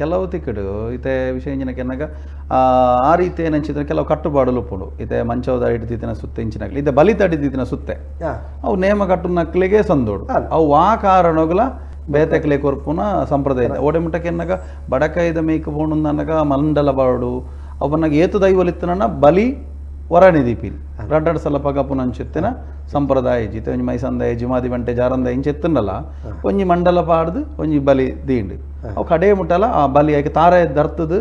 ಕೆಲವು ತಿಕ್ಕಡು ಇತೆ ವಿಷಯ ಕೆನ್ನಗ ಆ ರೀತಿ ಏನಂಚಿದ್ರೆ ಕೆಲವು ಕಟ್ಟುಪಾಡುಲು ಉಪ್ಪುಂಡು ಇತೆ ಮಂಚವದ ಹಿಡಿದಿತ್ತಿನ ಸುತ್ತೆ ಇಂಚಿನಕ್ಲಿ ಇತೆ ಬಲಿತ ಹಿಡಿದಿತ್ತಿನ ಸುತ್ತೆ. ಅವು ನೇಮ ಕಟ್ಟು ನಕ್ಲಿಗೆ ಸಂದೋಡು. ಅವು ಆ ಕಾರಣಗಳ ಬೇತೆಕ್ಲೆ ಕೊರ್ಪುನ ಸಂಪ್ರದಾಯ ಓಡೆ ಮುಟ್ಟಕ್ಕೆನ್ನಗ ಬಡಕೈದ ಮೇಕ ಬೋಣು ನನಗ ಮಂಡಲ ಬಾಡು. ಅವನಾಗ ಏತು ದೈವಲಿತ್ತನ ಬಲಿ ವರಣಿದೀಪಿಲ್ ರಡ್ಡಡ್ ಸಲ ಪಗಪುನ ಅಂಚಿತ್ತಿನ ಸಂಪ್ರದಾಯ ಜಿತೆ ಒಂಜಿ ಮೈಸಂದ ಜಿಮಾದಿ ಬಂಟೆ ಜಾರಂದ ಇಂಚೆತ್ತನಲ್ಲ ಒಂಜಿ ಮಂಡಲ పాడదు ಒಂಜಿ ಬಲಿ ದೀಂಡು. ఒక ಕಡೆ ಮುಟ್ಟಲ ಆ ಬಲಿ అయితే తారాయ ದರ್ತದು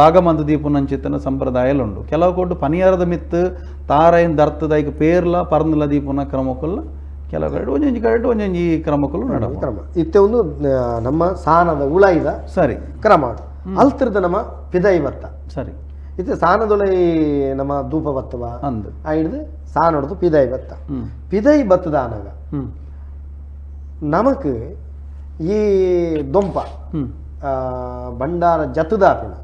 ಭಾಗಮಂದು ದೀಪುನ ಅಂಚಿತ್ತಿನ ಸಂಪ್ರದಾಯಲು ಉಂಡು ಕೆಲವು ಕೊಟ್ಟು ಪನಿಯಾರದ ಮಿತ್ತು ತಾರೆಯಿಂದ ದರ್ತದ ಐಕ್ ಪೇರ್ಲ ಪರಂದಲ ದೀಪುನ ಕ್ರಮಕ್ಕಲ್ಲ ಕೆಲವು ಕಡೆ ಒಂದೊಂಜಿ ಕಡೆ ಒಂಜೊಂಜಿ ಕ್ರಮಕ್ಕಲು ನಡವ ಕ್ರಮ. ಇತ್ತೆ ಒಂದು ನಮ್ಮ ಸಾನದ ಉಳಾಯಿದ ಸರಿ. ಕ್ರಮ ಅಲ್ತಿರ್ದ ನಮ್ಮ ಪಿದೈ ಸರಿ. ನಮ್ಮ ಧೂಪ ಬತ್ತವ ಅಂದು. ಆ ಹಿಡ್ದು ಸಾನೊಡ್ದು ಪಿದೈ ಬತ್ತ. ಪಿದೈ ಬತ್ತದ ಅನಗ ನಮಕ್ ಈ ದೊಂಪ ಬಂಡಾರ ಜತುದಾಪಿನ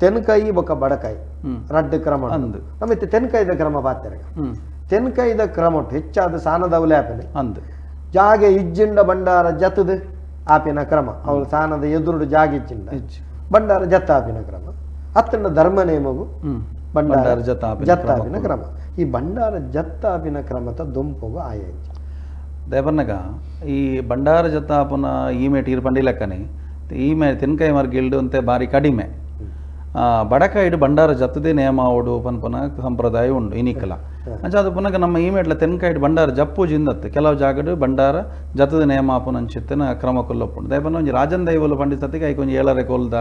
ತೆನ್ಕಾಯಿ ಬೊಕ್ಕ ಬಡಕಾಯಿ ರಡ್ಡು ಕ್ರಮ ಇತ್ತೆ ತೆನ್ಕಾಯ್ದ ಕ್ರಮ ಬಾತ್ತೆರಗ. ಹ್ಮ್. ತೆನ್ಕಾಯ್ದ ಕ್ರಮ ಉಂಟು. ಹೆಚ್ಚಾದ ಸಾನದ ಅವಲಾಪನೆ ಅಂದು. ಜಾಗೆ ಇಜ್ಜಿಂಡ ಬಂಡಾರ ಜತದ ಆಪಿನ ಕ್ರಮ. ಅವಳು ಸಾನದ ಎದುರುಡು ಜಾಗ ಇಜ್ಜಿಂಡ ಬಂಡಾರ ಜತ್ತ ಆಪಿನ ಕ್ರಮ. ಅತ್ತಂಡ ಧರ್ಮ ನೇಮವು ಬಂಡಾರ ಜತ್ತಾಪಿನ ಕ್ರಮ ಈ ಬಂಡಾರ ಜತ್ತಾಪಿನ ಕ್ರಮತ ದೊಂಪವು ಆಯಂಚ ದೇವನ್ನಗ ಈ ಬಂಡಾರ ಜತಾಪನ ಈಮೆ ಈ ಮೇ ತಿನ್ಕೈ ತಿನ್ಕಾಯಿ ಮರ್ಗಿಲ್ಡು ಅಂತ ಬಾರಿ ಕಡಿಮೆ. ಆ, ಬಡಕಾಯಿಡು ಬಂಡಾರ ಜತ್ತದೇ ನೇಮ ಓಡು ಪನ್ಪನ ಸಂಪ್ರದಾಯ ಉಂಡು ಇನಿಕಲ ಅಂಚ ಅದು ಪುನಃ ನಮ್ಮ ಮೇಟ್ಲ ತೆನ್ಕಾಯಿಡು ಬಂಡಾರ ಜಪ್ಪು ಜಿಂದತ್ತು ಕೆಲವು ಜಾಗಡು ಬಂಡಾರ ಜತದ ನೇಮ ಆಪುನ ಅಂಚಿತ್ತಿನ ಕ್ರಮ ಕೊಲ್ಲಪ್ಪುಂಡು. ದಯಪನ್ನ ಒಂಜಿ ರಾಜನ್ ದೈವಲು ಪಂಡಿತತ್ತಿಗೆ ಐಕೊಂಜಿ ಏಳರೆ ಕೊಲ್ದ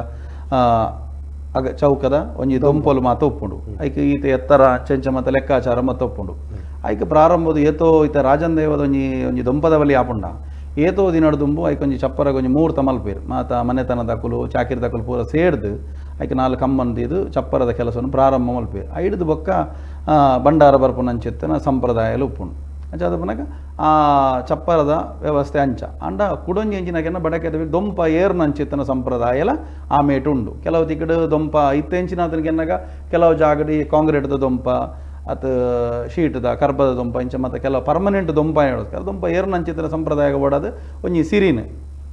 ಆ, ಅಗ ಚೌಕದ ಒಂಜಿ ದೊಂಪೊಲು ಮಾತ ಒಪ್ಪುಂಡು ಐಕ್ ಈತ ಎತ್ತರ ಚೆಂಚ ಮತ್ತು ಲೆಕ್ಕಾಚಾರ ಮತ್ತು ಒಪ್ಪುಂಡು ಐಕ್ ಪ್ರಾರಂಭದ ಏತೋ ಈತ ರಾಜನ್ ದೇವದ ಒಂಜಿ ಒಂಜಿ ದೊಂಪದ ಬಲಿ ಆಪುಂಡ ಏತೋ ದಿನಡು ದುಂಬು ಐಕ್ ಒಂಜಿ ಚಪ್ಪರಗ ಒಂಜಿ ಮೂರ್ತ ಮಲ್ಪೇರು ಮಾತ ಮನೆತನ ದಕುಲು ಚಾಕಿರಿ ದಕುಲು ಪೂರ ಸೇರ್ದು ಐಕ್ ನಾಲ್ಕು ಕಮ್ಮಂದಿದು ಚಪ್ಪರದ ಕೆಲಸವನ್ನು ಪ್ರಾರಂಭ ಮಲ್ಪೇರು ಐಡ್ದು ಬೊಕ್ಕ ಆ, ಬಂಡಾರ ಬರ್ಪುನಂಚಿತ್ತಿನ ಸಂಪ್ರದಾಯಲು ಉಪ್ಪುಂಡು ಅಂಚ ಅದು ಆ ಚಪ್ಪರದ ವ್ಯವಸ್ಥೆ ಅಂಚ. ಅಂಡ ಕುಡೊಂಜಿ ಎಂಚಿನಕೆನ ಬಡಕೆದ ದೊಂಪ ಏರ್ನ ಅಂಚಿತ್ತಿನ ಸಂಪ್ರದಾಯಲ ಆ ಮೇಟು ಉಂಡು. ಕೆಲವು ತಿಕ್ಕಡು ದೊಂಪ ಇತ್ತೆಂಚಿನ ಅದನ್ಗೆನ್ನಗ ಕೆಲವು ಜಾಗಡಿ ಕಾಂಕ್ರೀಟ್ದ ದೊಂಪ ಅತ್ ಶೀಟ್ದ ಕರ್ಬದ ದೊಂಪ ಇಂಚ ಮತ್ತು ಕೆಲವು ಪರ್ಮನೆಂಟ್ ದೊಂಪ ಹೇಳೋದು ದೊಂಪ ಏರ್ನ ಅಂಚಿತ್ತಿನ ಸಂಪ್ರದಾಯ ಓಡೋದು ಒಂಜಿ ಸಿರಿನ್.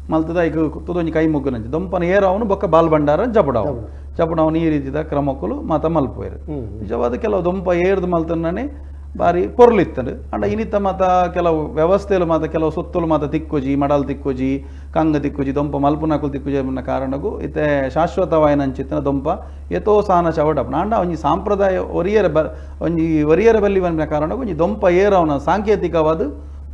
ಮಲ್ತದ ಈಗ ತುದೊಂಜಿ ಕೈ ಮುಗ್ಗುನಂಚಿ ದೊಂಪನ ಏರವನು ಬೊಕ್ಕ ಬಾಲ್ ಭಂಡಾರ ಜಪಡಾವು ಜಪಡಾವನು ಈ ರೀತಿದ ಕ್ರಮಕ್ಕಲು ಮಾತ ಮಲ್ಪೋಯ್ರು ಹ್ಮ್. ನಿಜವಾದ ಕೆಲವು ದೊಂಪ ಏರ್ದು ಮಲ್ತನೇ ಬಾರಿ ಪೊರ್ಲಿತ್ತಂಡು ಅಂಡ ಇನಿತ ಮಾತ ಕೆಲವು ವ್ಯವಸ್ಥೆಲು ಮಾತ ಕೆಲವು ಸುತ್ತಲು ಮಾತ ತಿಕ್ಕುಜಿ ಮಡಲ್ ತಿಕ್ಕುಜಿ ಕಂಗ ತಿಕ್ಕೊಜಿ ದೊಂಪ ಮಲ್ಪುನಕುಲು ತಿಕ್ಕುಜಿ ಅನ್ನೋ ಕಾರಣಕ್ಕೂ ಇತ್ತೆ ಶಾಶ್ವತವಾಯಿನಂಚಿತ್ತಿನ ದೊಂಪ ಎತೋ ಸಾನ ಚವಡಪ್ಪ ಅಂಡ ಒಂಜಿ ಸಾಂಪ್ರದಾಯ ಒರಿಯರ ಬ ಒಂಜಿ ಒರಿಯರ ಬಲ್ಲಿ ಬಂದ ಕಾರಣಕ್ಕೂ ಒಂಜಿ ದೊಂಪ ಏರವನ ಸಾಂಕೇತಿಕವಾದ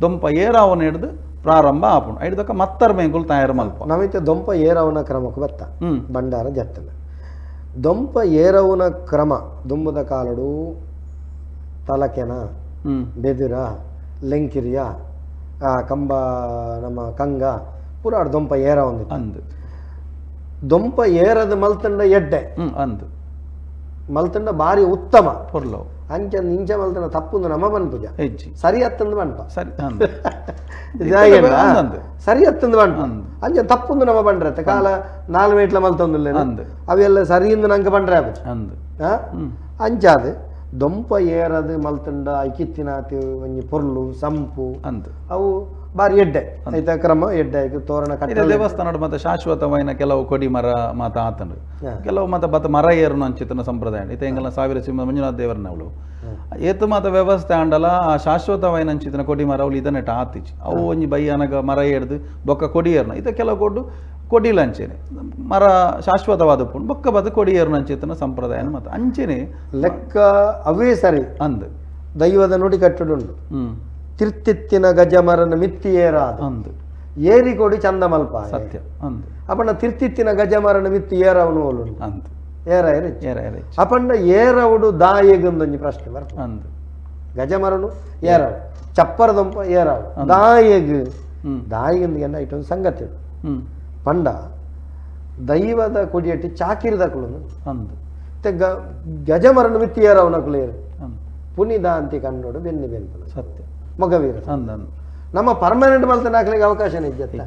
ದೊಂಪ ಏರಾವನ ಹಿಡ್ದು ಪ್ರಾರಂಭ ಆಪುಂಡು. ಐಡ್ದಕ್ಕ ಮತ್ತರ ಮೇಂಕುಲು ತಯಾರು ಮಲ್ಪ. ನಮಿತ್ತೆ ದೊಂಪ ಏರವನ ಕ್ರಮಕ್ಕೆ ಬತ್ತ ಹ್ಮ್. ಬಂಡಾರ ಜತ್ತನ ದೊಂಪ ಏರವನ ಕ್ರಮ ದುಂಬದ ಕಾಲಡು ತಲಕೆನ ಹ್ಮ್ ಬೆದಿರ ಲೆಂಕಿರಿಯ ಆ, ಕಂಬ ನಮ್ಮ ಕಂಗ ಪುರಾಡ್ ದೊಂಪ ಏರ ಒಂದಿತ್ತು ಅಂದು ದೊಂಪ ಏರದ ಮಲ್ತಂಡ ಎಡ್ಡೆ ಹ್ಮ್ ಅಂದು ಮಲ್ತಂಡ ಬಾರಿ ಉತ್ತಮ ಪೊರ್ಲವು ಅಂಚ ನಿಂಚ ಮಲ್ತಂಡ ತಪ್ಪುಂದು ನಮ್ಮ ಬನ್ಪುಜ ಹೆಜ್ಜಿ ಸರಿ ಹತ್ತಂದು ಬನ್ಪ ಸರಿ ಅಂದು ಇದಾಗೆಂಡ ಅಂದು ಸರಿ ಹತ್ತಂದು ಬನ್ಪ ಅಂದು ಅಂಚ ತಪ್ಪುಂದು ನಮ್ಮ ಬಂಡ್ರತ್ತೆ ಕಾಲ ನಾಲ್ ಮೇಟ್ಲ ಮಲ್ತೊಂದುಲ್ಲೆ ಅಂದು ಅವೆಲ್ಲ ಸರಿಯಿಂದ ನಂಗೆ ಬಂಡ್ರೆ ಆಪುಜ ಅಂದು ಆ? ಹ್ಮ್ ಅಂಚಾದು ದೊಂಪ ಏರದು ಮಲ್ತಂಡ ಐಕಿತ್ತಿನಾತಿ ಒಂಜಿ ಪೊರ್ಲು ಸಂಪು ಅಂತ. ಅವು ಬಾರಿ ಎಡ್ಡೆ. ಐತ ಕ್ರಮ ಎಡ್ಡೆ ಆಯ್ತು ತೋರಣ ಕಟ್ಟ ದೇವಸ್ಥಾನದ ಮತ್ತೆ ಶಾಶ್ವತವಾಯಿನ ಕೆಲವು ಕೊಡಿ ಮರ ಮಾತ ಆತಂಡು ಕೆಲವು ಮಾತ ಬತ್ತ ಮರ ಏರುನ ಅಂಚಿತನ ಸಂಪ್ರದಾಯ. ಇತ ಎಂಗಲ ಸಾವಿರ ಸಿಂಹ ಮಂಜುನಾಥ ದೇವರನ್ನ ಅವಳು. ಏತು ಮಾತ ವ್ಯವಸ್ಥೆ ಆಂಡಲ ಆ ಶಾಶ್ವತವಾಯಿನ ಅಂಚಿತನ ಕೊಡಿ ಮರ ಅವಳು ಇದನ್ನೆಟ ಆತಿಚ್ಚು ಅವು ಒಂಜಿ ಬೈ ಅನಗ ಮರ ಏರ್ದು ಬೊಕ್ಕ ಕೊಡಿ ಏರ್ನ. ಇತ ಕೆಲವು ಕೊಡ್ಡು ಕೊಡಿಲ ಅಂಚೆನೆ. ಮರ ಶಾಶ್ವತವಾದ ಪುಂಡು ಬೊಕ್ಕ ಬದ ಕೊಡಿ ಅಂಚೆತನ ಸಂಪ್ರದಾಯ ಮತ್ತು ಅಂಚೆನೆ ಲೆಕ್ಕ ಅವೇ ಸರಿ. ಅಂದ. ದೈವದ ನುಡಿ ಕಟ್ಟಡು ಹ್ಮ್. ತಿರ್ತಿತ್ತಿನ ಗಜಮರನ ಮಿತ್ತಿ ಏರಾದ. ಅಂದು. ಏರಿ ಕೊಡಿ ಚಂದಮಲ್ಪ ಸತ್ಯ. ಅಂದು. ಅಪಣ್ಣ ತಿರ್ತಿತ್ತಿನ ಗಜಮರನ ಮಿತ್ತಿ ಏರವನು ಓಲುಂಡು ಅಂದು. ಏರ ಏರಿ ಏರ ಏರಿ. ಅಪಣ್ಣ ಏರವುಡು ದಾಯೆಗೊಂದೊಂಜಿ ಪ್ರಶ್ನೆ ಬರ್ತದೆ. ಅಂದು. ಗಜಮರನು ಏರವು. ಚಪ್ಪರದೊಂಪ ಏರವು. ದಾಯೆಗ್. ಎನ್ನ ಇಟ್ಟೊಂದು ಸಂಗತಿ ಉಂಟು. ಪಂಡ ದೈವದ ಕೊಡಿಯಟ್ಟಿ ಚಾಕಿರದ ಕುಳುನು ಅಂದು. ಗ ಗಜಮರನು ಮಿತ್ತಿ ಏರವನ ಕುಳಿಯರು ಅಂದು. ಪುನಿದ ಅಂತಿ ಕಣ್ಣೋಡು ಬೆನ್ನಿ ಬೆನ್ಪುನ ಸತ್ಯ. ಮಗವೀರ. ಅಂದು ಅಂದು. ನಮ್ಮ ಪರ್ಮನೆಂಟ್ ಮಲ್ತನ ಹಾಕ್ಲಿಕ್ಕೆ ಅವಕಾಶ ಇಜ್ಜತ್ತ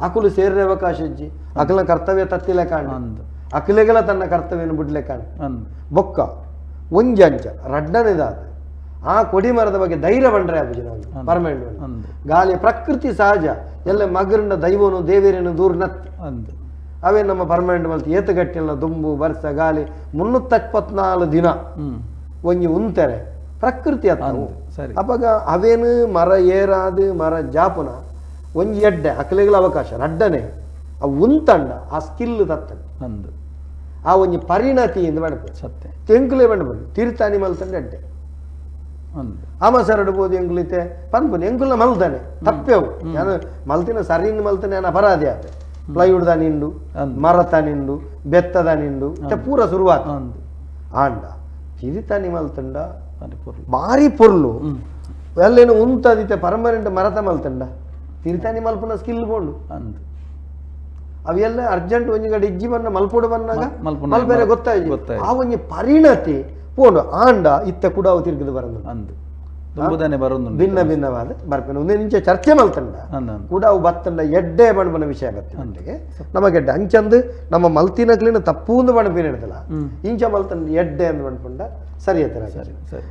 ಅಕುಲು ಸೇರಿದ ಅವಕಾಶ ಇಜ್ಜಿ. ಅಕಲ ಕರ್ತವ್ಯ ತತ್ತಿಲೆ ಕಾಣ. ಅಂದು. ಅಕಲೆಗಳ ತನ್ನ ಕರ್ತವ್ಯನ ಬಿಡ್ಲೆ ಕಾಣ. ಅಂದು. ಬೊಕ್ಕ ಒಂಜಂಚ ರಡ್ಡನೆದಾದ. ಆ ಕೊಡಿ ಮರದ ಬಗ್ಗೆ ಧೈರ್ಯ ಬಂಡ್ರೆ ಅಬ್ಬುಜಿ ಪರಮೇಂಡು ಗಾಲಿ ಪ್ರಕೃತಿ ಸಹಜ. ಎಲ್ಲ ಮಗರನ್ನ ದೈವನು ದೇವೇರನು ದೂರ ನತ್ತಿ ಅಂದು ಅವೇ ನಮ್ಮ ಪರ್ಮನೆಂಟ್ ಮಲ್ತಿ ಏತಗಟ್ಟಿಲ್ಲ ದುಂಬು ಬರ್ಸ ಗಾಳಿ ಮುನ್ನೂತ್ತಪ್ಪತ್ನಾಲ್ಕು ದಿನ ಒಂಜಿ ಉಂತಾರೆ. ಪ್ರಕೃತಿ ಅತ್ತ. ಸರಿ. ಅವಾಗ ಅವೇನು ಮರ ಏರಾದು ಮರ ಜಾಪುನ ಒಂಜಿ ಎಡ್ಡೆ ಅಕಲೆಗಳ ಅವಕಾಶ ರಡ್ಡನೆ. ಆ ಉಂತಂಡ ಆ ಸ್ಕಿಲ್ ತತ್ತಂಡ ಅಂದು ಆ ಒಂಜಿ ಪರಿಣತಿಯಿಂದ ಬಣ್ಪೆ ಸತ್ಯ. ತೆಂಕುಲೆ ಬಣ್ಪೆ ತೀರ್ಥಾನಿ ಮಲ್ತಂಡ ಎಡ್ಡೆ. ಪನ್ಪುನ್ ಎಂಗುಲ ಮಲ್ತಾನೆ ತಪ್ಪೆವು. ನಾನು ಮಲ್ತಿನ ಸರಿನ್ ಮಲ್ತಾನೆ ನಾನು ಅಪರಾಧಿ ಆತೆ ಪ್ಲೈವುಡ್ದ ನಿಂಡು ಅಂದು ಮರತ ನಿಂಡು ಬೆತ್ತದ ನಿಂಡು ಇತ್ತೆ ಪೂರ ಶುರುವಾತ. ಆಂಡ ತಿರಿತನಿ ಮಲ್ತಂಡ? ಭಾರಿ ಪೊರ್ಲು. ಎಲ್ಲೇನು ಉಂತದಿತ್ತೆ ಪರ್ಮನೆಂಟ್ ಮರತ ಮಲ್ತಂಡ? ತಿರಿತನಿ ಮಲ್ಪನ ಸ್ಕಿಲ್ ಬೋಂಡು ಅಂದು ಅವೆಲ್ಲ ಅರ್ಜೆಂಟ್ ಒಂಜಿ ಗಡಿ ಇಜ್ಜಿ ಬಣ್ಣ ಮಲ್ಪುಡು ಬನ್ನಾಗ ಮಲ್ಪೇರೆ ಗೊತ್ತಾಯ್ತು. ಗೊತ್ತಾಯ್ತು. ಆ ಒಂಜಿ ಪರಿಣತಿ ಪೋಂಡು ಆಂಡ ಇತ್ತ ಕೂಡ ಅವು ತಿರುಗಿದು ಬರಂದು ಅಂದು. ದುಂಬುದಾನೆ ಬರೋದು ಭಿನ್ನ ಭಿನ್ನವಾದ ಬರ್ಪೇನೆ ಒಂದೇ ನಿಂಚೆ ಚರ್ಚೆ ಮಲ್ತಂಡ ಅಂದ ಅಂದು. ಕೂಡ ಅವು ಬತ್ತಂಡ ಎಡ್ಡೆ ಬಣ್ಬನ ವಿಷಯ ಬತ್ತಿಗೆ ನಮಗೆಡ್ಡೆ ಅಂಚಂದು ನಮ್ಮ ಮಲ್ತಿನಕ್ಲಿನ ತಪ್ಪೂಂದು ಬಣ್ಪಿನ ಹಿಡ್ದಲ್ಲ ಇಂಚ ಮಲ್ತಂಡ ಎಡ್ಡೆ ಅಂದ್ ಬಣ್ಪಂಡ ಸರಿ ಸರಿ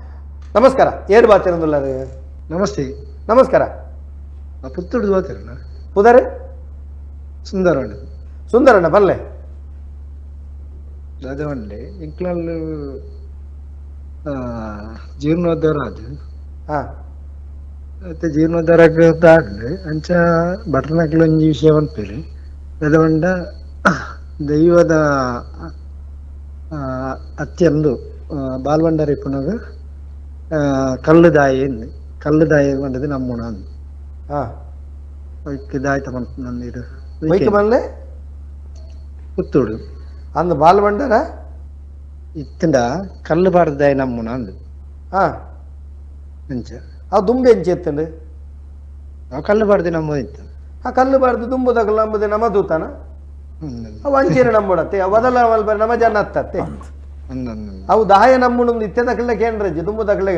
ನಮಸ್ಕಾರ. ಏರು ಬಾತಿರಂದುಲ್ಲ ನಮಸ್ತೆ. ನಮಸ್ಕಾರ. ಪುತ್ತೂರು ಹೋಗ್ತಿರಲ್ಲ ಪುದರೆ? ಸುಂದರಣ್ಣ. ಸುಂದರಣ್ಣ ಬಲ್ಲೆ ಅದೇ ಇಂಕ್ಲಲ್ಲಿ ಜೀರ್ಣೋದ್ಧಾರ ಅದು. ಮತ್ತೆ ಜೀರ್ಣೋದ್ಧಾರ ದಾಡ್ಲೆ ಅಂಚ ಬಟರ್ನಕ್ಲ ಒಂಜಿ ವಿಷಯ ಅಂತೀರಿ ಅದೊಂಡ ದೈವದ ಅತ್ಯಂದು ಆ, ಪುನಗ ಕಲ್ಲು ದಾಯಿ ಎಂದು ಕಲ್ಲು ದಾಯಿ ಬಂದದ್ದು ನಮ್ಮುಣ ಅಂದು ಹಾ. ಅದಕ್ಕೆ ದಾಯ್ತ ಬಂತು ನನ್ನ ಇದು. ಬೈಕ್ ಬಲ್ಲೆ ಪುತ್ತೂರು. ಬಾರ್ದ ದಾಯೆ ನಮ್ಮುಣ ಅಂದು. ಹಾ ಆ ಅವು ದುಂಬೆ ಎಂಚಿ ಎತ್ತಂಡು ಆ ಕಲ್ಲು ಬಾರ್ದೆ ನಮ್ಮ ಇತ್ತು. ಆ ಕಲ್ಲು ಬಾರ್ದು ದುಂಬುದಾಗ ನಂಬುದೆ ನಮ ದೂತಾನ? ಅವು ಅಂಚೇನೆ ನಂಬುಡತ್ತೆ ಅವು ಮಲ್ಪ ನಮ ಜನ ಹತ್ತತ್ತೆ ಅವು ದಾಯ ನಮ್ಮುಂಡು ಇತ್ತೆ ದಕ್ಕಲ ಕೇಂದ್ರಜ್ಜಿ ದುಂಬು ದಕ್ಕಲ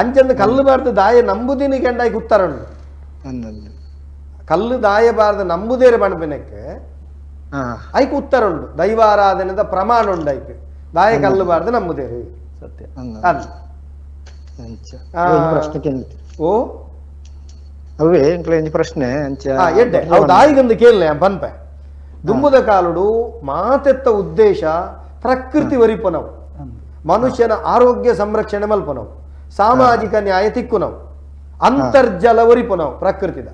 ಅಂಚಂದು ಕಲ್ಲು ಬಾರ್ದು ದಾಯ ನಂಬುದಿನಿ ಉತ್ತರ ಉಂಡು ಕಲ್ಲು ದಾಯ ಬಾರ್ದು ನಂಬುದೇರೆ ಬಣಬಿನಕ್ಕೆ ಐಕ್ ಉತ್ತರ ಉಂಟು ದೈವಾರಾಧನೆದ ಪ್ರಮಾಣ ಉಂಡು ಐಕ್ ದಾಯ ಕಲ್ಲು ಬಾರ್ದು ನಂಬುದೇರು. ಸತ್ಯ. ಅಲ್ಲ ಅಂಚ. ಆ. ಒಂಜಿ ಪ್ರಶ್ನೆ ಕೇಳಿತು? ಓ. ಅವೇ ಎಂಕ್ಲ ಒಂಜಿ ಪ್ರಶ್ನೆ? ಅಂಚ. ಆ, ಎಡ್ಡೆ. ಅವು ದಾಯಿಗೊಂದು ಕೇಳಲೆ ಪನ್ಪೆ ದುಂಬುದ ಕಾಲುಡು ಮಾತೆತ್ತ ಉದ್ದೇಶ ಪ್ರಕೃತಿ ವರಿಪನವು. ಅಂದು ಮನುಷ್ಯನ ಆರೋಗ್ಯ ಸಂರಕ್ಷಣೆ ಮಲ್ಪನವು. ಸಾಮಾಜಿಕ ನ್ಯಾಯ ತಿಕ್ಕುನವು. ಅಂತರ್ಜಲ ಒರಿಪುನವು ಪ್ರಕೃತಿದ.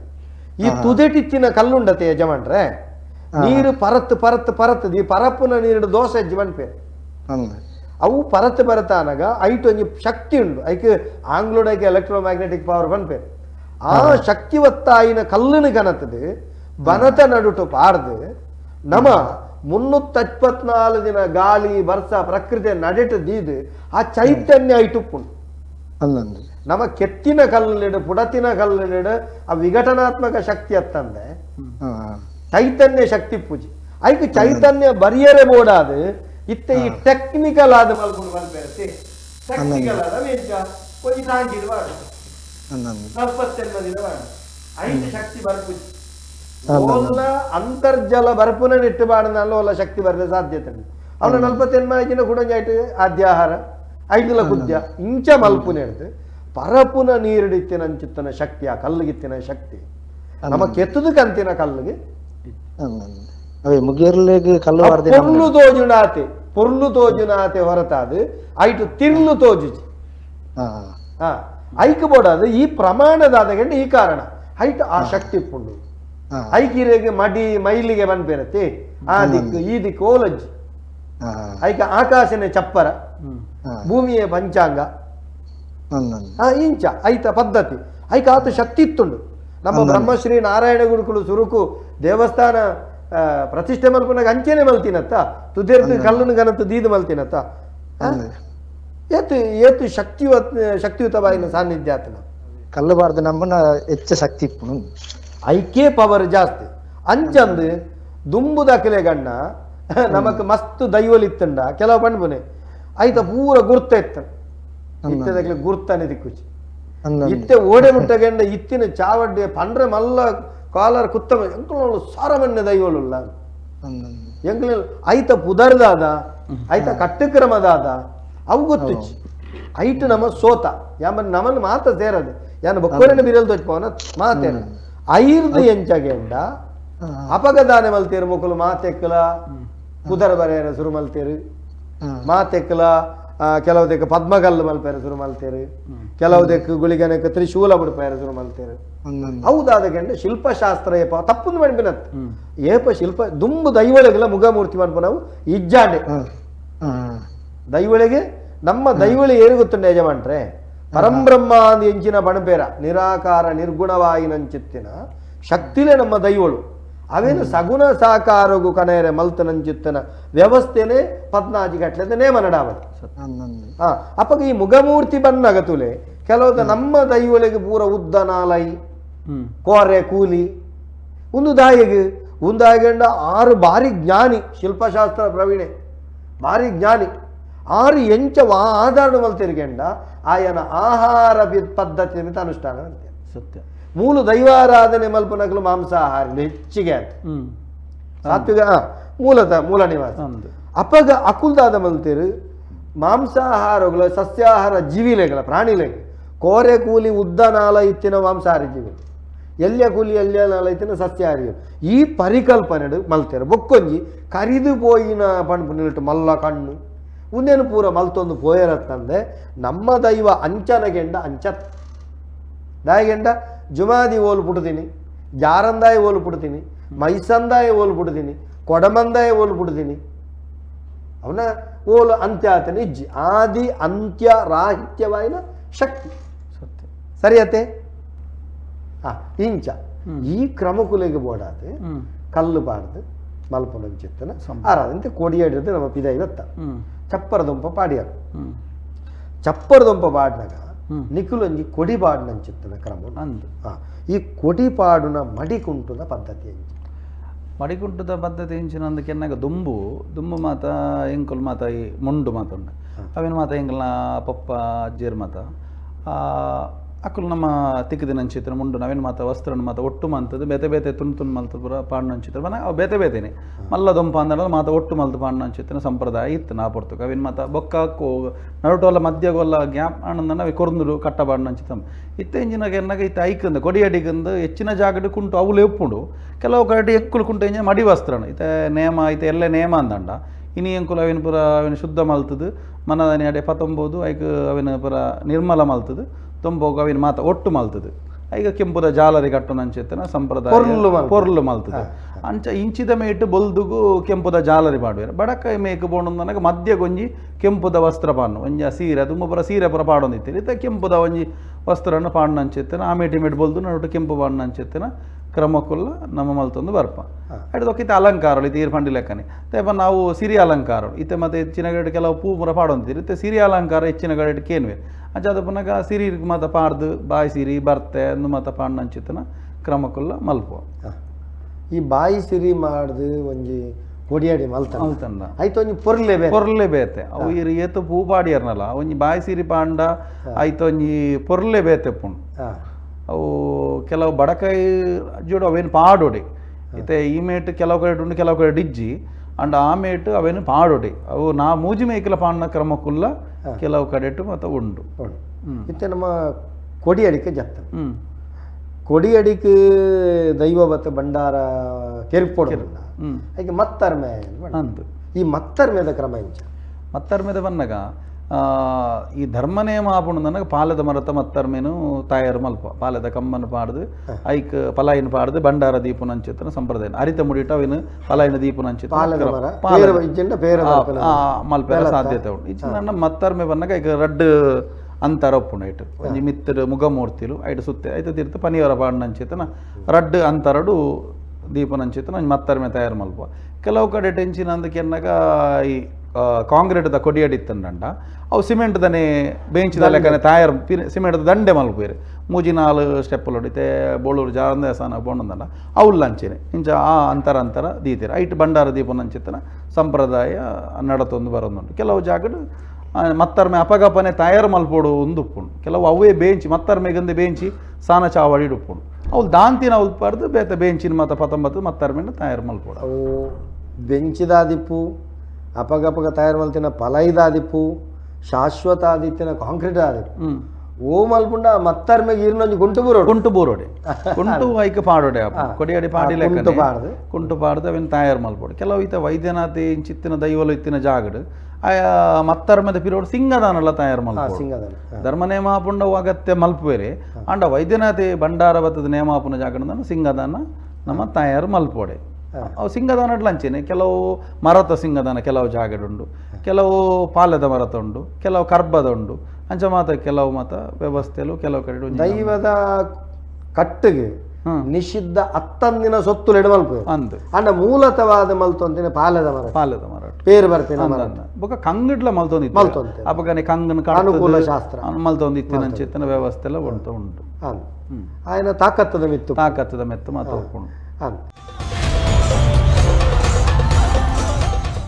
ಈ ತುದೆಟಿಚ್ಚಿನ ಕಲ್ಲುಂಡತೆ ಯಜಮಾನ್ರೆ ನೀರು ಪರತ್ ಪರತ್ ಪರತ್ ಈ ಪರಪ್ಪುನ ನೀರು ದೋಸೆ ಹೆಜ್ಜೆ ಬನ್ಪೆ ಹಂಗ ಅವು ಪರತ್ ಅನಗ ಐಟ್ ಒಂಜಿ ಶಕ್ತಿ ಉಂಡು ಐಕ್ ಆಂಗ್ಲೋಡೈಕ್ ಎಲೆಕ್ಟ್ರೋ ಮ್ಯಾಗ್ನೆಟಿಕ್ ಪವರ್ ಬಂದ್ಪೇ. ಆ ಶಕ್ತಿವತ್ತಾಯಿನ ಕಲ್ಲಿನ ಗನತದು ಬನತ ನಡುಟು ಪಾರ್ದು ನಮ ಮುನ್ನೂತ್ತಪ್ಪತ್ನಾಲು ದಿನ ಗಾಳಿ ಬರ್ಸ ಪ್ರಕೃತಿ ನಡೆಟ ದೀದು ಆ ಚೈತನ್ಯ ಐಟುಪ್ಪುಂಡು ಅಲ್ಲಂದ್ರೆ? ನಮ ಕೆತ್ತಿನ ಕಲ್ಲಿಡು ಪುಡತಿನ ಕಲ್ಲಿಡು ಆ ವಿಘಟನಾತ್ಮಕ ಶಕ್ತಿ ಅತ್ತಂದೆ. ಚೈತನ್ಯ ಶಕ್ತಿ ಪೂಜೆ. ಐಕ್ ಚೈತನ್ಯ ಬರಿಯರೆ ಬೋಡಾದು ಇತ್ತ ಈ ಟೆಕ್ನಿಕಲ್ ಆದ ಮಲ್ಕೊಂಡು ಬಂದ್ಬೇರೆ ಟೆಕ್ನಿಕಲ್ ಆದ ವೆಂಚ ಹಂಗಂದು ನಲ್ವತ್ತೆಂಟು ದಿನ ಬಾಡು ಐದು ಶಕ್ತಿ ಬರ್ಪುಜಿ ಓಲ್ಲ ಅಂತರ್ಜಲ ಬರ್ಪುನ ಇಟ್ಟು ಬಾಡನಲ್ಲ ಒಲ್ಲ ಶಕ್ತಿ ಬರದೆ ಸಾಧ್ಯತೆ ಉಂಟು. ಅವನ ನಲ್ವತ್ತೆಂಟು ದಿನ ಕೂಡ ಆಯ್ತು ಆದ್ಯಾಹಾರ. ಐದುಲ ಕುದ್ಯ. ಇಂಚ ಮಲ್ಪುನ ಹಿಡ್ದು ಪರಪುನ ನೀರಿಡಿತ್ತಿನ ಅಂಚಿತ್ತನ ಶಕ್ತಿ ಆ ಕಲ್ಲಿಗಿತ್ತಿನ ಶಕ್ತಿ. ನಮ್ಮ ಕೆತ್ತದು ಕಂತಿನ ಕಲ್ಲಿಗೆ. ಕಲ್ಲು ಬಾರ್ದೆ ಪೊರ್ಲು ತೋಜುನಾತೆ ಪೊರ್ಲು ತೋಜುನಾತೆ ಹೊರತಾದು ಐಟು ತಿರ್ಲು ತೋಜುಜಿ. ಹಾ. ಐಕ್ ಬೋಡಾದು ಈ ಪ್ರಮಾಣದಾದ ಗಂಟೆ ಈ ಕಾರಣ. ಐಟ್ ಆ ಶಕ್ತಿ ಪುಂಡು. ಐಕಿರೆಗೆ ಮಡಿ ಮೈಲಿಗೆ ಬಂದ್ಬಿರತ್ತೆ ಆ ದಿಕ್ಕು ಈ ದಿಕ್ಕು ಓಲಜ್ಜಿ. ಐಕ ಆಕಾಶನೇ ಚಪ್ಪರ. ಭೂಮಿಯ ಪಂಚಾಂಗ. ಇಂಚ ಐತ ಪದ್ಧತಿ. ಐಕ ಆತ ಶಕ್ತಿ ಇತ್ತುಂಡು. ನಮ್ಮ ಬ್ರಹ್ಮಶ್ರೀ ನಾರಾಯಣ ಗುರುಕುಲು ಸುರುಕು ದೇವಸ್ಥಾನ ಪ್ರತಿಷ್ಠೆ ಮಲ್ಪನಾಗ ಅಂಚೆನೆ ಮಲ್ತಿನತ್ತ? ತುದಿರ್ದು ಕಲ್ಲನ್ನು ಗನತ್ತು ದೀದು ಮಲ್ತಿನತ್ತ? ಏತು ಏತು ಶಕ್ತಿಯುತ ಬಾಯಿನ ಸಾನ್ನಿಧ್ಯ ಆತನ? ಕಲ್ಲು ಬಾರ್ದೆ ನಮ್ಮನ ಹೆಚ್ಚ ಶಕ್ತಿ ಇಪ್ಪುನು ಐಕೆ ಪವರ್ ಜಾಸ್ತಿ. ಅಂಚಂದು ದುಂಬು ದಾಖಲೆ ಗಣ್ಣ ನಮಕ್ ಮಸ್ತ್ ದೈವಲಿತ್ತಂಡ. ಕೆಲವು ಪಂಡ್ಬುನೆ ಐತ ಪೂರ ಗುರ್ತ ಇತ್ತ. ಇತ್ತದಾಗಲೇ ಗುರ್ತನೆ ದಿಕ್ಕುಚಿ ಇತ್ತೆ ಓಡೆ ಮುಟ್ಟಗಂಡ ಇತ್ತಿನ ಚಾವಡ್ಡೆ ಪಂಡ್ರೆ ಮಲ್ಲ ಕಾಲರ್ குத்தமை எங்களோட ದೈವಲುಲ್ಲ ಹಂಗಂದು ಎಂಕುಲು ಐತ ಪುದರ್ದಾದ ಐತ ಕಟ್ಟಕ್ರಮದಾದ ಅವು ಗೊತ್ತು ಐಟ್ ನಮ್ಮ ಸೋತ ಯಾಮ ನಮನ್ ಮಾತ ಸೇರದು ಯಾನ ಬೊಕ್ಕೊರೆನ ಬಿರಲ್ ತೊಚ್ಪವನ ಮಾತೇನ ಐರ್ದು ಎಂಚಗೆಂಡ ಅಪಗದಾನೆ ಮಲ್ತೇರು ಮುಕುಲು ಮಾತೆಕ್ಕಲ ಕುದರ ಬರೆಯರ ಸುರು ಮಲ್ತೇರು. ಮಾತೆಕ್ಕಲ ಕೆಲವು ಕೆಲವುದಕ್ಕೆ ಪದ್ಮಗಲ್ಲು ಮಲ್ಪೇರ ಸುರು ಮಲ್ತೇರು. ಕೆಲವುದಕ್ಕೆ ಗುಳಿಗನಕ್ಕೆ ತ್ರಿಶೂಲ ಬಿಡ್ಪೇರ ಸುರು ಮಲ್ತೇರು. ಒಂದೊಂದು ಹೌದಾದ ಕೆಂಡ ಶಿಲ್ಪಶಾಸ್ತ್ರ ಏಪ ತಪ್ಪುಂದು ಮಣಿಪಿನತ್ ಏಪ ಶಿಲ್ಪ ದುಂಬು ದೈವಳಿಗೆಲ್ಲ ಮುಖಮೂರ್ತಿ ಮನ್ಪು ನಾವು ಇಜ್ಜಾಂಡೆ. ದೈವಳಿಗೆ ನಮ್ಮ ದೈವಳಿ ಏನು ಗೊತ್ತುಂಡ ಯಜಮಾನ್ರೆ ಪರಂಬ್ರಹ್ಮ ಅಂದ್ ಎಂಚಿನ ಬಣಬೇರ ನಿರಾಕಾರ ನಿರ್ಗುಣವಾಯಿನಂಚಿತ್ತಿನ ಶಕ್ತಿಲೇ ನಮ್ಮ ದೈವಳು. ಅವೇನು ಸಗುಣ ಸಾಕಾರಗು ಕನೆಯರೆ ಮಲ್ತನಂಚಿತ್ತನ ವ್ಯವಸ್ಥೆನೇ ಪದ್ನಾಜಿ ಗಟ್ಲೆ ನೇಮ ಒಂದೊಂದು ಹಾ. ಅಪ್ಪಗ ಈ ಮುಗಮೂರ್ತಿ ಬನ್ನಗತುಲೆ ಕೆಲವೊಂದು ನಮ್ಮ ದೈವಳಿಗೆ ಪೂರ ಉದ್ದ ಹ್ಮ್ ಕೋರೆ ಕೂಲಿ. ಒಂದು ದಾಯಿಗೆ ಒಂದಾಗಂಡ ಆರು ಬಾರಿ ಜ್ಞಾನಿ ಶಿಲ್ಪಶಾಸ್ತ್ರ ಪ್ರವೀಣೆ. ಭಾರಿ ಜ್ಞಾನಿ. ಆರು ಎಂಚ ಆಧಾರಣ ಆಧಾರ ಮಲ್ತಿರ್ಗೆಂಡ ಆಯನ ಆಹಾರ ಪದ್ಧತಿ ಅಂತ ಅನುಷ್ಠಾನ ಅಂತೆ. ಸತ್ಯ. ಮೂಲ ದೈವಾರಾಧನೆ ಮಲ್ಪನಗಲು ಮಾಂಸಾಹಾರ ಹೆಚ್ಚಿಗೆ ಅಂತ. ಹ್ಮ್. ಸಾತ್ವಿಕ ಮೂಲತಃ ಮೂಲ ನಿವಾಸ. ಅಪಗ ಅಕುಲ್ದಾದ ಮಲ್ತಿರು ಮಾಂಸಾಹಾರಗಳ ಸಸ್ಯಾಹಾರ ಜೀವಿಲೆಗಳ ಪ್ರಾಣಿಲೆಗಳು ಕೋರೆ ಕೂಲಿ ಉದ್ದ ನಾಲ ಇತ್ತಿನ ಮಾಂಸಾಹಾರಿ ಜೀವಿಗಳು ಎಲ್ಯ ಕೂಲಿ ಎಲ್ಯ ನಾಲ ಇತ್ತಿನ ಸಸ್ಯಾಹಾರಿಗಳು ಈ ಪರಿಕಲ್ಪನೆ ಮಲ್ತೇರು. ಬೊಕ್ಕೊಂಜಿ ಕರಿದು ಪೋಯಿನ ಪಣ್ಪು ನಿಲ್ಟು ಮಲ್ಲ ಕಣ್ಣು. ಉಂದೇನು ಪೂರ ಮಲ್ತೊಂದು ಪೋಯರತ್ತಂದೆ ನಮ್ಮ ದೈವ ಅಂಚನಗೆಂಡ ಅಂಚತ್. ದಾಯಗೆಂಡ ಜುಮಾದಿ ಓಲು ಪುಡ್ತೀನಿ ಜಾರಂದಾಯ ಓಲು ಪುಡ್ತೀನಿ ಮೈಸಂದಾಯ ಓಲು ಪುಡ್ತೀನಿ ಕೊಡಮಂದಾಯ ಓಲು ಪುಡ್ತೀನಿ ಅವನ ಓಲು ಅಂತ್ಯ ಆತನಿ ಇಜ್ಜಿ. ಆದಿ ಅಂತ್ಯ ರಾಹಿತ್ಯವಾಯಿನ ಶಕ್ತಿ. ಸತ್ಯ. ಸರಿಯತೆ ಇಂಚ ಹ್ಮ್. ಈ ಕ್ರಮಕುಲೆಗೆ ಬೋಡಾದೆ ಹ್ಮ್ ಕಲ್ಲು ಬಾರ್ದು ಮಲ್ಪನಂಚಿತ್ತನ ಸಮ. ಆರಾದಂತೆ ಕೊಡಿಯಾಡಿದ್ದು ನಮ್ಮ ಪಿದ ಇವತ್ತ ಹ್ಮ್ ಚಪ್ಪರ ದುಂಪ ಪಾಡಿಯಾರು ಹ್ಮ್ ಚಪ್ಪರ ದುಂಪ ಪಾಡ್ನಾಗ ಹ್ಮ್. ನಿಖುಲಂಜಿ ಕೊಡಿ ಪಾಡ್ನಂಚಿತ್ತನ ಕ್ರಮ ಅಂದು ಆ, ಈ ಕೊಡಿ ಪಾಡುನ ಮಡಿಕುಂಟುನ ಪದ್ಧತಿ ಅಂಚಿ ಮಡಿಕುಂಟದ ಪದ್ಧತಿ ಇಂಚಿನಂದು ಕೆನ್ನಾಗ ದುಂಬು ದುಂಬು ಮಾತ ಎಂಕುಲ್ ಮಾತ ಈ ಮುಂಡು ಮಾತ ಉಂಡು ಅವೇನು ಮಾತ ಎಂಕಲ್ನ ಪಪ್ಪ ಅಜ್ಜಿರ್ ಮಾತ ಆ, ಅಕ್ಕಲು ನಮ್ಮ ತಿಕ್ಕದಿನ ಅಂಚಿತ್ರ ಮುಂಡು ನಾವೇನು ಮಾತ ವಸ್ತ್ರನ ಮಾತ ಒಟ್ಟು ಮಂತದ್ದು ಬೇತೆ ಬೇತೆ ತುಂಡು ತುಂಡು ಮಲ್ತದ ಪುರ ಪಾಂಡು ಅಂಚಿತ್ರ ಮನ ಅವು ಬೇತೆ ಬೇತೆನೆ. ಮಲ್ಲ ದೊಂಪ ಅಂದ್ರೆ ಮಾತ ಒಟ್ಟು ಮಲ್ತು ಪಾಂಡ ಅಂಚಿತ್ತಿನ ಸಂಪ್ರದಾಯ ಇತ್ತು ನಾ ಪೊರ್ತುಕ ಅವೇನು ಮಾತ ಬೊಕ್ಕ ಕೋ ನಡುಟೋಲ ಮಧ್ಯಗೊಲ್ಲ ಗ್ಯಾಪ್ ಆನಂದನ ಅవి ಕಟ್ಟ ಕಟ್ಟಬಾಂಡು ಅಂಚಿತಂ ಇತ್ತ ಇಂಜಿನಾಗ ಎನ್ನಾಗ ಇತ್ತು ಐಕಂದು ಕೊಡಿ ಅಡಿಗಂದು ಹೆಚ್ಚಿನ ಜಾಗಡ್ ಕುಂಟು ಅವು ಲೇಪುಂಡು ಕೆಲವು ಕಡೆ ಎಕ್ಕುಲು ಕುಂಟು ಇಂಜಿನ ಮಡಿ ವಸ್ತ್ರನ. ಇತ್ತೆ ನೇಮ ಐತೆ ಎಲ್ಲ ನೇಮ ಅಂದಂಡ. ಇನಿ ಎಂಕುಲು ಅವಿನ ಪುರ ಅವಿನ ಶುದ್ಧ ಮಲ್ತದು ಮನದಾನಿ ಅಡೆ ಪತ್ತೊಂಬೋದು ಐಕ್ ಅವಿನ ಪುರ ನಿರ್ಮಲ ಮಲ್ತದು ತೊಂಬೋಗು ಅವಿನ ಮಾತ ಒಟ್ಟು ಮಲ್ತದು. ಐಗ ಕೆಂಪುದ ಜಾಲರಿ ಕಟ್ಟುನ ಅಂಚೆತ್ತನ ಸಂಪ್ರದಾಯ ಪೊರ್ಲು ಮಲ್ತದು. ಅಂಚ ಇಂಚಿದ ಮೇಟು ಬೊಲ್ದುಗು ಕೆಂಪುದ ಜಾಲರಿ ಪಾಡುವೆರ್. ಬಡಕೈ ಮೇಕು ಬೋಂಡು ನನಗೆ ಮಧ್ಯ ಗೊಂಜಿ ಕೆಂಪುದ ವಸ್ತ್ರ ಪಾನು ಒಂಜಿ ಆ ಸೀರೆ ತುಂಬ ಪುರ ಸೀರೆ ಪುರ ಪಾಡೊಂದಿತ್ತೀರಿ ಇತ್ತ ಕೆಂಪುದ ಒಂಜಿ ವಸ್ತ್ರನ ಪಾಡ್ನ ಅಂಚೆತ್ತನ ಮೇಟಿ ಮೇಟ್ ಬೊಲ್ದು ನಡುಟು ಕೆಂಪು ಪಾಡ್ನ ಅಂಚೆತ್ತನ ಕ್ರಮಕ್ಕುಲ್ಲ ನಮ್ಮ ಮಲ್ತೊಂದು ಬರ್ಪ. ಅಡ್ದು ಒಕ್ಕಿತ ಅಲಂಕಾರಗಳು ಇತ್ತೆ ಈರ್ಪಂಡಿ ಲೆಕ್ಕನೆ. ತೇಪ ನಾವು ಸಿರಿ ಅಲಂಕಾರ ಇತ್ತೆ ಮತ್ತೆ ಹೆಚ್ಚಿನ ಗಡೆ ಕೆಲವು ಪೂ ಪೂರ ಪಾಡೊಂದಿತ್ತೀರಿ ಇತ್ತೆ ಸಿರಿ ಅಲಂಕಾರ ಹೆಚ್ಚಿನ ಗಡೆ ಕೇನ್ವೆ. ಅಂಚ ಅದು ಪುನಗ ಸಿರಿ ಮತ ಪಾಡ್ದು ಬಾಯಿ ಸಿರಿ ಬರ್ತೆ ಅಂದು ಮಾತ ಪಾಡ್ನ ಅಂಚಿತ್ತನ ಕ್ರಮಕ್ಕುಲ್ಲ ಮಲ್ಪು ಈ ಬಾಯಿ ಸಿರಿ ಮಾಡ್ದು ಒಂಜಿ ಕೊಡಿಯಾಡಿ ಮಲ್ತ ಮಲ್ತಂಡ ಆಯ್ತು ಒಂಜಿ ಪೊರ್ಲೆ ಬೇ ಪೊರ್ಲೆ ಬೇತೆ. ಅವು ಇರು ಏತು ಪೂ ಪಾಡಿಯರ್ನಲ್ಲ ಒಂಜಿ ಬಾಯಿ ಸಿರಿ ಪಾಂಡ ಆಯ್ತು ಒಂಜಿ ಪೊರ್ಲೆ ಬೇತೆ ಪುಣ್ ಅವು ಕೆಲವು ಬಡಕಾಯಿ ಜೋಡು ಅವೇನು ಪಾಡೋಡಿ. ಇತ್ತೆ ಈ ಮೇಟ್ ಕೆಲವು ಕಡೆ ಉಂಡು ಕೆಲವು ಕಡೆ ಡಿಜ್ಜಿ. ಅಂಡ್ ಆ ಮೇಟ್ ಅವೇನು ಪಾಡೋಡಿ. ಅವು ನಾ ಮೂಜಿ ಮೇಕಲ ಪಾಂಡ ಕ್ರಮಕ್ಕುಲ್ಲ ಕೆಲವು ಕಡೆಟು ಮತ್ತು ಉಂಡು. ಮತ್ತೆ ನಮ್ಮ ಕೊಡಿ ನಮ್ಮ ಜಾಸ್ತಿ. ಜತ್ತ ಹ್ಮ್ ಕೊಡಿಯಡಿಕೆ ದೈವ ಮತ್ತು ಭಂಡಾರ ಕೆರಿಪೊಡು ಹ್ಮ್. ಹಾಗೆ ಮತ್ತರ್ಮೆ ಅಂದು. ಈ ಮತ್ತರ್ಮೆದ ಕ್ರಮ ಇಂಚ ಮತ್ತರ್ಮೆದ ಬನ್ನಗ ಆ, ಈ ಧರ್ಮನೇ ಆಪುಂಡು ನನಗೆ ಪಾಲದ ಮರತ ಮತ್ತರ್ಮೇನು ತಾಯರು ಮಲ್ಪ ಪಾಲದ ಕಮ್ಮನ್ ಪಾಡ್ದು ಐಕ್ ಪಲಾಯಿನ ಪಾಡ್ದು ಭಂಡಾರ ದೀಪನ ಅಂಚಿತ್ತನ ಸಂಪ್ರದಾಯ. ಅರಿತ ಮುಡಿಟ ಅವಿನ ಪಲಾಯಿನ ದೀಪನ ಮಲ್ಪನ. ಮಲ್ಪೆರ ಸಾಧ್ಯತೆ ಉಂಟು. ಇಚ್ಚ ನನ್ನ ಮತ್ತರ್ಮೆ ಬನ್ನಗ ಈಗ ರಡ್ಡ್ ಅಂತರ ಒಪ್ಪುಣ ಇಟ್ಟು ಒಂಜಿ ಮಿತ್ರ ಮುಗಮೂರ್ತಿಲು ಐಟ್ ಸುತ್ತೆ ಐತ ತೀರ್ಥ ಪನಿಯವರ ಪಾಡ್ನ ಅಂಚಿತ್ತನ ರಡ್ಡ್ ಅಂತರಡು ದೀಪನ ಅಂಚಿತ್ತನ ಮತ್ತರ್ಮೆ ತಯಾರು ಮಲ್ಪ ಕೆಲವು ಕಡೆ ಟೆಂಚಿನ ಅಂದಕ್ಕೆ ಈ ಕಾಂಕ್ರೀಟ್ದ ಕೊಡಿಯಡಿತ್ತಂಡ ಅವು ಸಿಮೆಂಟ್ ದನೆ ಬೇಂಚಿದ ಲೆಕ್ಕನೆ ತಯಾರು ಸಿಮೆಂಟ್ ದಂಡೆ ಮಲ್ಪೇರು ಮೂಜಿ ನಾಲ್ ಸ್ಟೆಪ್ ಹೊಡಿತೆ ಬೋಳೂರು ಜಾರಂದ ಸಾನ ಬೋಣಂದಂಡ ಅವು ಲಂಚೆನೆ ಇಂಚ ಆ ಅಂತರ ಅಂತರ ದೀತಿರ. ಐಟ್ ಭಂಡಾರ ದೀಪನ ಅಂಚಿತ್ತನ ಸಂಪ್ರದಾಯ ನಡತೊಂದು ಬರೋದುಂಟು. ಕೆಲವು ಜಾಗಡ್ ಮತ್ತರ್ಮೆ ಅಪಗಪನೆ ತಯಾರು ಮಲ್ಪೋಡು ಒಂದು ಉಪ್ಪುಂಡು ಕೆಲವು ಅವೇ ಬೇಂಚಿ ಮತ್ತರ್ಮೆಗಂದೆ ಬೇಂಚಿ ಸಾನ ಚಾವಡಿ ಉಪ್ಪುಂಡು ಅವು ದಾಂತಿನ ಉಲ್ಪಾರ್ದು ಬೇತ ಬೇಂಚಿನ ಮತ ಪತ್ತೊಂಬತ್ತು ಮತ್ತರ್ಮೆ ತಯಾರು ಮಲ್ಪೋಡು. ಅವು ಬೆಂಚಿದಾದಿಪ್ಪು ಅಪಗಪಗ ತಯಾರು ಮಲ್ತಿನ ಪಲೈದಾದಿಪ್ಪು ಶಾಶ್ವತ ಆದಿತ್ತಿನ ಕಾಂಕ್ರೀಟ್ ಆದಿಪ್ಪು ಓ ಮಲ್ಪುಂಡ ಮತ್ತರ್ಮೆಗೆ ಇರ್ನೊಂಜಿ ಗುಂಟು ಬೂರೋಡು. ಕುಂಟು ಬೂರೋಡೆ. ಕುಂಟು ಐಕ ಪಾಡೋಡೆ ಕೊಡಿಯಾಡಿ ಪಾಡಿ ಕುಂಟು ಪಾಡ್ದು. ಕುಂಟು ಪಾಡ್ದು ಅವಿನ ತಯಾರು ಮಲ್ಪೋಡು. ಕೆಲವು ಈತ ವೈದ್ಯನಾಥ್ ಇಂಚಿತ್ತಿನ ದೈವಲು ಇತ್ತಿನ ಜಾಗಡು. ಆಯಾ ಮತ್ತರ್ಮದ ಪಿರೋಡು ಸಿಂಗದಾನಲ್ಲ ತಯಾರು ಸಿಂಗದಲ್ಲಿ ಹಾ. ಧರ್ಮ ನೇಮಾಪುಂಡ ಅಗತ್ಯ ಮಲ್ಪುವೆರೆ. ಅಂಡ ವೈದ್ಯನಾಥಿ ಭಂಡಾರ ಭತ್ತದ ನೇಮಾಪುನ ಜಾಗಡ ಸಿಂಗದಾನ ನಮ್ಮ ತಯಾರು ಮಲ್ಪೋಡೆ ಅವು ಸಿಂಗದಾನ ಅಂಚೆನೆ ಕೆಲವು ಮರತ ಸಿಂಗದಾನ ಕೆಲವು ಜಾಗಡುಂಡು ಕೆಲವು ಪಾಲೆದ ಮರತ ಉಂಡು. ಕೆಲವು ಕರ್ಬದ ಉಂಡು. ಅಂಚ ಮಾತ ಕೆಲವು ಮತ ವ್ಯವಸ್ಥೆಲು ಕೆಲವು ಕಡೆ ದೈವದ ಕಟ್ಟಿಗೆ ನಿಷಿದ್ಧ ಅತ್ತಂದಿನ ಸೊತ್ತು ಎಡಮಲ್ಪು ಅಂದು. ಅಂಡ ಮೂಲತವಾದ ಮಲ್ತೊಂದಿನ ಪಾಲದ ಮರ. ಪಾಲದ ಮರ ಪೇರು ಬರ್ತೇನೆ ಬೊಕ ಕಂಗಡ್ಲ ಮಲ್ತೊಂದು ಮಲ್ತೊಂದು ಅಪಗನೆ ಕಂಗನ ಅನುಕೂಲ ಶಾಸ್ತ್ರ. ಮಲ್ತೊಂದು ಇತ್ತಿನ ಚೇತನ ವ್ಯವಸ್ಥೆ ಎಲ್ಲ ಉಂಟು ಉಂಟು. ಆಯ್ನ ತಾಕತ್ತದ ಮಿತ್ತು. ತಾಕತ್ತದ ಮೆತ್ತು ಮಾತು ಹಾಂ